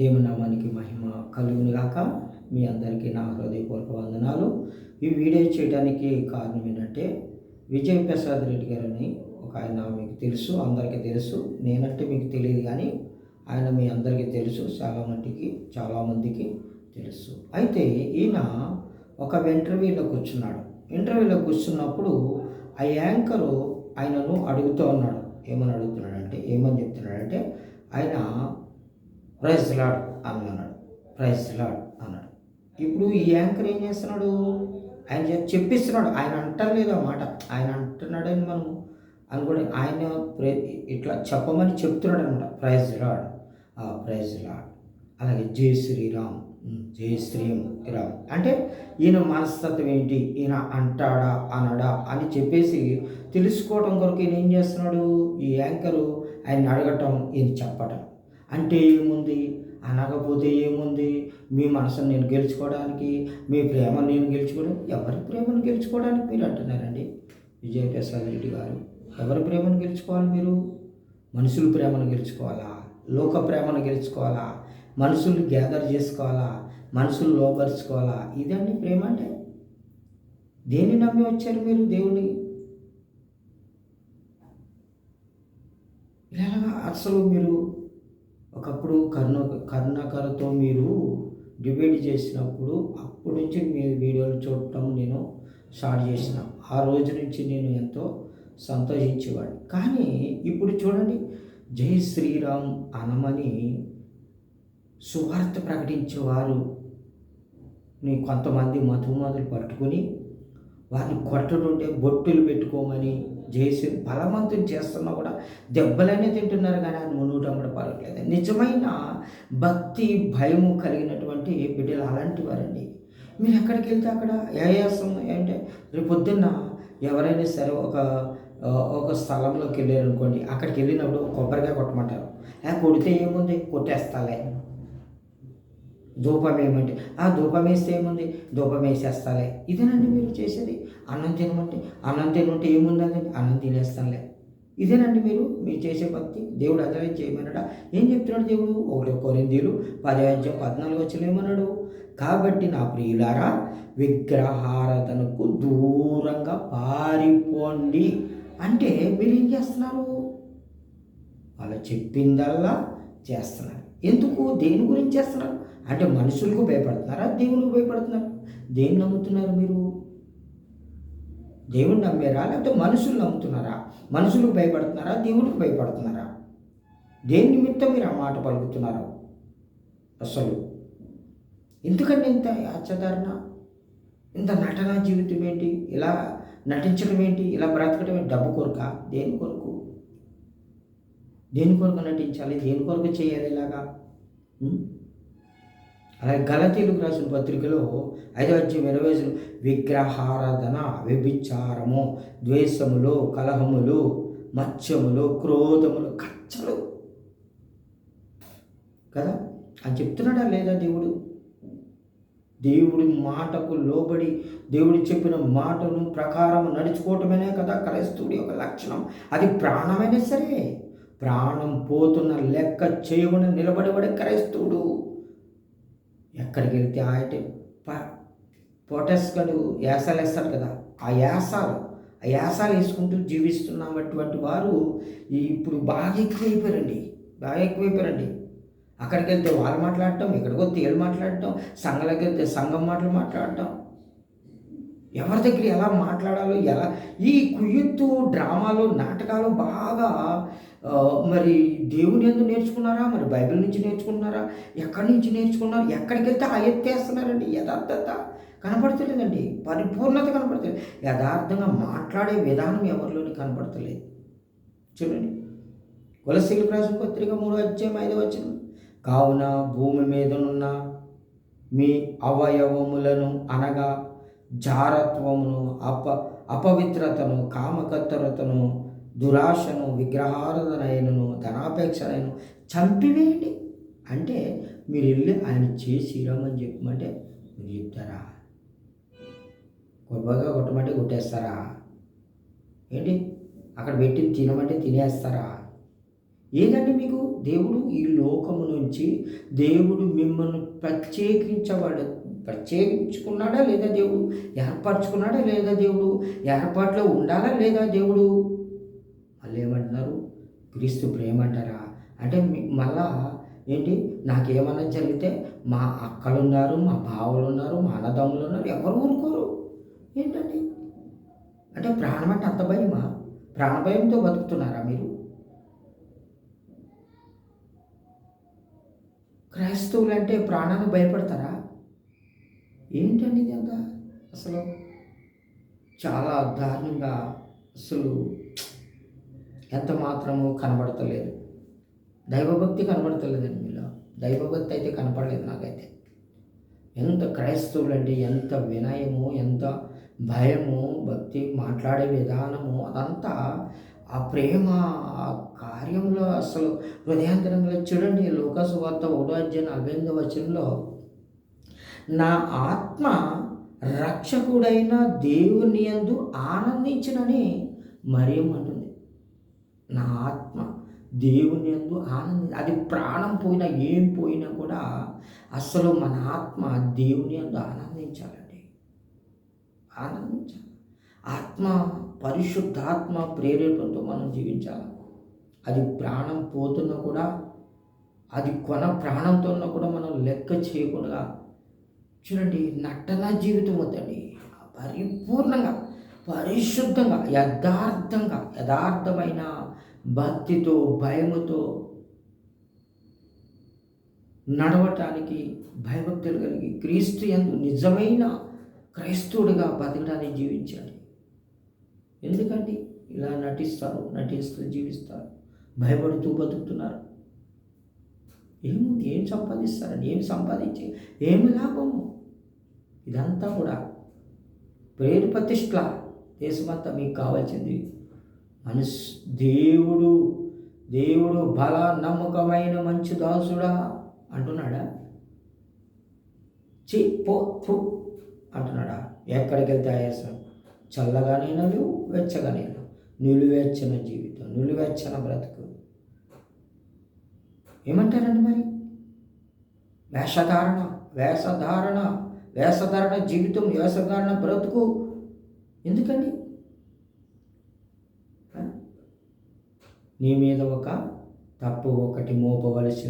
దేవుని నామానికి మహిమ కలుగును గాక మీ అందరికీ నా హృదయపూర్వక వందనాలు. ఈ వీడియో చేయడానికి కారణం ఏంటంటే విజయ్ ప్రసాద్ రెడ్డి గారని ఒక ఆయన మీకు తెలుసు అందరికీ తెలుసు. నేనంటే మీకు తెలియదు కానీ ఆయన మీ అందరికీ తెలుసు చాలా మట్టికి చాలామందికి తెలుసు. అయితే ఈయన ఒక ఇంటర్వ్యూలో కూర్చున్నాడు. ఇంటర్వ్యూలో కూర్చున్నప్పుడు ఆ యాంకరు ఆయనను అడుగుతూ ఉన్నాడు. ఏమని అడుగుతున్నాడంటే ఏమని చెప్తున్నాడంటే ఆయన ప్రైజ్ లాడ్ అని అన్నాడు. ప్రైజ్ లాడ్ అన్నాడు. ఇప్పుడు ఈ యాంకర్ ఏం చేస్తున్నాడు? ఆయన చెప్పిస్తున్నాడు. ఆయన అంటలేదు ఆ మాట. ఆయన అంటున్నాడని మనం అనుకోండి ఆయన ప్రే- ఇట్లా చెప్పమని చెప్తున్నాడు అనమాట. ప్రైజ్ లాడ్ ఆ ప్రైజ్ లాడ్ అలాగే జై శ్రీరామ్. జై శ్రీరామ్. అంటే ఈయన మనస్తత్వం ఏంటి? ఈయన అంటాడా అనడా అని చెప్పేసి తెలుసుకోవడం కొరకు ఈయన ఏం చేస్తున్నాడు? ఈ యాంకరు ఆయన అడగటం ఈయన చెప్పటం. అంటే ఏముంది? అనకపోతే ఏముంది? మీ మనసును నేను గెలుచుకోవడానికి మీ ప్రేమను నేను గెలుచుకోవడం ఎవరి ప్రేమను గెలుచుకోవడానికి మీరు అంటున్నారండి? విజయప్రసాద్ రెడ్డి గారు ఎవరి ప్రేమను గెలుచుకోవాలి మీరు? మనుషుల ప్రేమను గెలుచుకోవాలా? లోక ప్రేమను గెలుచుకోవాలా? మనుషుల్ని గ్యాదర్ చేసుకోవాలా? మనుషులు లోపరుచుకోవాలా ఇదండి ప్రేమ అంటే? దేన్ని నమ్మి వచ్చారు మీరు దేవుని ఇలా అసలు మీరు ఒకప్పుడు కర్ణ కరుణాకరతో మీరు డిబేట్ చేసినప్పుడు అప్పటి నుంచి మీ వీడియోలు చూడటం నేను స్టార్ట్ చేసిన. ఆ రోజు నుంచి నేను ఎంతో సంతోషించేవాడిని. కానీ ఇప్పుడు చూడండి జై శ్రీరామ్ అనమని సువార్త ప్రకటించేవారు కొంతమంది మధుమతులు పట్టుకుని వారిని కొట్టడుంటే బొట్టులు పెట్టుకోమని చేసి బలవంతం చేస్తున్నా కూడా దెబ్బలనే తింటున్నారు కానీ ఆయన మునుగుటమ్మడ పడట్లేదు నిజమైన భక్తి భయము కలిగినటువంటి బిడ్డలు అలాంటి వారండి. మీరు ఎక్కడికి వెళ్తే అక్కడ ఏయాసం ఏంటంటే రేపు పొద్దున్న ఎవరైనా సరే ఒక ఒక స్థలంలోకి వెళ్ళారు అనుకోండి అక్కడికి వెళ్ళినప్పుడు కొబ్బరికాయ కొట్టమంటారు. కొడితే ఏముంది? కొట్టేస్తాలే. ధూపం ఏమంటే ఆ ధూపం వేస్తే ఏముంది ధూపం వేసేస్తాలే ఇదేనండి మీరు చేసేది? అన్నం తినమంటే అన్నం తినమంటే ఏముందండి అన్నం తినేస్తానులే. ఇదేనండి మీరు మీరు చేసే భక్తి దేవుడు అదే చేయమన్నాడా? ఏం చెప్తున్నాడు దేవుడు? ఒకటి కొరిందీలు పదహాధ్యం పద్నాలుగు వచ్చిన ఏమన్నాడు? కాబట్టి నా ప్రియులారా విగ్రహారాధనకు దూరంగా పారిపోండి. అంటే మీరు ఏం చేస్తున్నారు? వాళ్ళు చెప్పిందల్లా చేస్తున్నారు. ఎందుకు దేని గురించి చేస్తున్నారు? అంటే మనుషులకు భయపడుతున్నారా దేవునికి భయపడుతున్నారు. దేన్ని నమ్ముతున్నారు మీరు? దేవుని నమ్మారా? లేకపోతే మనుషులు నమ్ముతున్నారా? మనుషులకు భయపడుతున్నారా? దేవునికి భయపడుతున్నారా? దేని నిమిత్తం మీరు ఆ మాట పలుకుతున్నారు? అసలు ఎందుకంటే ఇంత ఆచరణ ఇంత నటన జీవితం ఏంటి? ఇలా నటించడం ఏంటి? ఇలా బ్రతకడం ఏంటి? డబ్బు కొరక? దేని కొరకు? దేని కొరకు నటించాలి? దేని కొరకు చేయాలి ఇలాగా? అలాగే గలతీలకు రాసిన పత్రికలో ఐదో అధ్యయం ఇరవై విగ్రహారాధన వ్యభిచారము ద్వేషములు కలహములు మత్స్యములు క్రోధములు కచ్చలు కదా? అని చెప్తున్నాడా లేదా దేవుడు? దేవుడి మాటకు లోబడి దేవుడు చెప్పిన మాటను ప్రకారం నడుచుకోవటమేనే కదా క్రైస్తవుడి యొక్క లక్షణం. అది ప్రాణమైనా సరే ప్రాణం పోతున్న లెక్క చేయకుండా నిలబడేవాడే క్రైస్తవుడు. ఎక్కడికి వెళ్తే ఆయన పొటస్కలు యాసాలు వేస్తారు కదా. ఆ యాసాలు ఆ యాసాలు వేసుకుంటూ జీవిస్తున్నటువంటి వారు ఇప్పుడు బాగా ఎక్కువైపోయారండి. బాగా ఎక్కువైపోయారండి. అక్కడికి వెళ్తే వాళ్ళు మాట్లాడటం ఇక్కడికి వస్తే వీళ్ళు మాట్లాడటం సంఘాలకి వెళ్తే సంఘం మాటలు మాట్లాడటం ఎవరి దగ్గర ఎలా మాట్లాడాలో ఎలా ఈ కుయ్యత్తు డ్రామాలు నాటకాలు బాగా మరి దేవుని ఎందు నేర్చుకున్నారా? మరి బైబిల్ నుంచి నేర్చుకున్నారా? ఎక్కడి నుంచి నేర్చుకున్నారు? ఎక్కడికి వెళ్తే ఆ ఎత్తేస్తున్నారండి యథార్థత కనపడతలేదండి. పరిపూర్ణత కనపడతలేదు. యథార్థంగా మాట్లాడే విధానం ఎవరిలోని కనపడతలేదు. చూడండి. కులశీలకు రాసిన పత్రిక మూడు అధ్యాయం ఐదు వచ్చిన కావున భూమి మీదనున్న మీ అవయవములను అనగా జారత్వమును అప అపవిత్రతను కామకత్తరతను దురాశను విగ్రహారాధనైనను ధనాపేక్షనైను చంపివేయండి. అంటే మీరు వెళ్ళి ఆయన చేసి రమ్మని చెప్పమంటే మీరు చెప్తారా? కొబ్బగా కొట్టమంటే కొట్టేస్తారా? ఏంటి? అక్కడ పెట్టి తినమంటే తినేస్తారా? ఏదండి మీకు? దేవుడు ఈ లోకము నుంచి దేవుడు మిమ్మల్ని ప్రత్యేకించబడ ప్రత్యేకించుకున్నాడా లేదా దేవుడు? ఏర్పరచుకున్నాడా లేదా దేవుడు? ఏర్పాట్లో ఉండాలా లేదా దేవుడు? మళ్ళీ ఏమంటున్నారు? క్రీస్తు ప్రేమ అంటారా అంటే మళ్ళా ఏంటి? నాకేమన్నా జరిగితే మా అక్కలు ఉన్నారు మా బావలు ఉన్నారు మా అన్నదమ్ములు ఉన్నారు ఎవరు ఊరుకోరు? ఏంటండి? అంటే ప్రాణం అంటే అంత భయమా? ప్రాణభయంతో బతుకుతున్నారా మీరు? క్రైస్తవులు అంటే ప్రాణాన్ని భయపడతారా? ఏంటండి ఇది అంతా? అసలు చాలా దారుణంగా అసలు ఎంత మాత్రము కనబడతలేదు. దైవభక్తి కనబడతలేదండి మీలో. దైవభక్తి అయితే కనపడలేదు నాకైతే. ఎంత క్రైస్తవులు అంటే ఎంత వినయము ఎంత భయము భక్తి మాట్లాడే విధానము అదంతా ఆ ప్రేమ ఆ కార్యంలో అసలు హృదయాంతరంగా చూడండి లోకాసు వార్త ఒకటో అధ్యాయం నలభై ఎనిమిదో వచనంలో నా ఆత్మ రక్షకుడైన దేవుని యందు ఆనందించినని మరియం అంటుంది. నా ఆత్మ దేవుని యందు ఆనంది అది ప్రాణం పోయినా ఏం పోయినా కూడా అసలు మన ఆత్మ దేవుని యందు ఆనందించాలండి. ఆనందించాలి. ఆత్మ పరిశుద్ధాత్మ ప్రేరేపణతో మనం జీవించాలి అది ప్రాణం పోతున్నా కూడా అది కొన ప్రాణంతో ఉన్నా కూడా మనం లెక్క చేయకుండా చూడండి నటన జీవితం వద్దండి. పరిపూర్ణంగా పరిశుద్ధంగా యథార్థంగా యథార్థమైన భక్తితో భయముతో నడవటానికి భయభక్తులు కలిగి క్రీస్తు ఎందు నిజమైన క్రైస్తవుడిగా బతకడానికి జీవించండి. ఎందుకండి ఇలా నటిస్తారు నటిస్తూ జీవిస్తారు. భయపడుతూ బతుకుతున్నారు. ఏముంది? ఏం సంపాదిస్తారండి ఏం సంపాదించి? ఏమి లాభము? ఇదంతా కూడా పేరు ప్రతిష్ట. దేశమంతా మీకు కావాల్సింది మనస్. దేవుడు దేవుడు బల నమ్మకమైన మంచి దాసుడా అంటున్నాడా? చి పో అంటున్నాడా? ఎక్కడికి వెళ్తే ఆయాసం? చల్లగానైనా లేవు వెచ్చగానైనా నిలువెచ్చన జీవితం నిలువెచ్చన బ్రతుకు. ఏమంటారండి మరి? వేషధారణ వేషధారణ వేషధారణ జీవితం వేషధారణ బ్రతుకు. ఎందుకండి? నీ మీద ఒక తప్పు ఒకటి మోపవలసి